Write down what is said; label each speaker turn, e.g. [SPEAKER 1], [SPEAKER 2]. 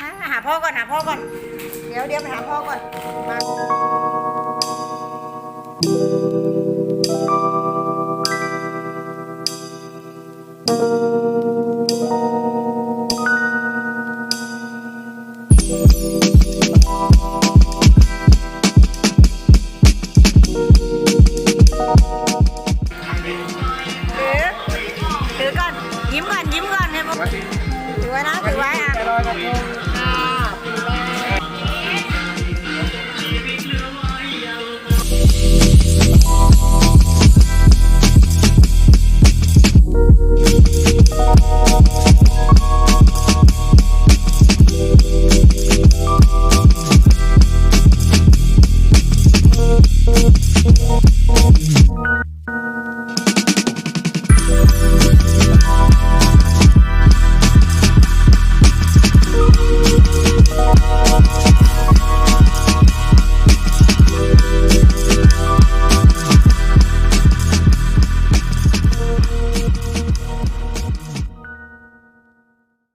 [SPEAKER 1] อะหาพ่อก่อนหาพ่อก่อน เดี๋ยวเดี๋ยวไปหาพ่อก่อน มาอ Thank you.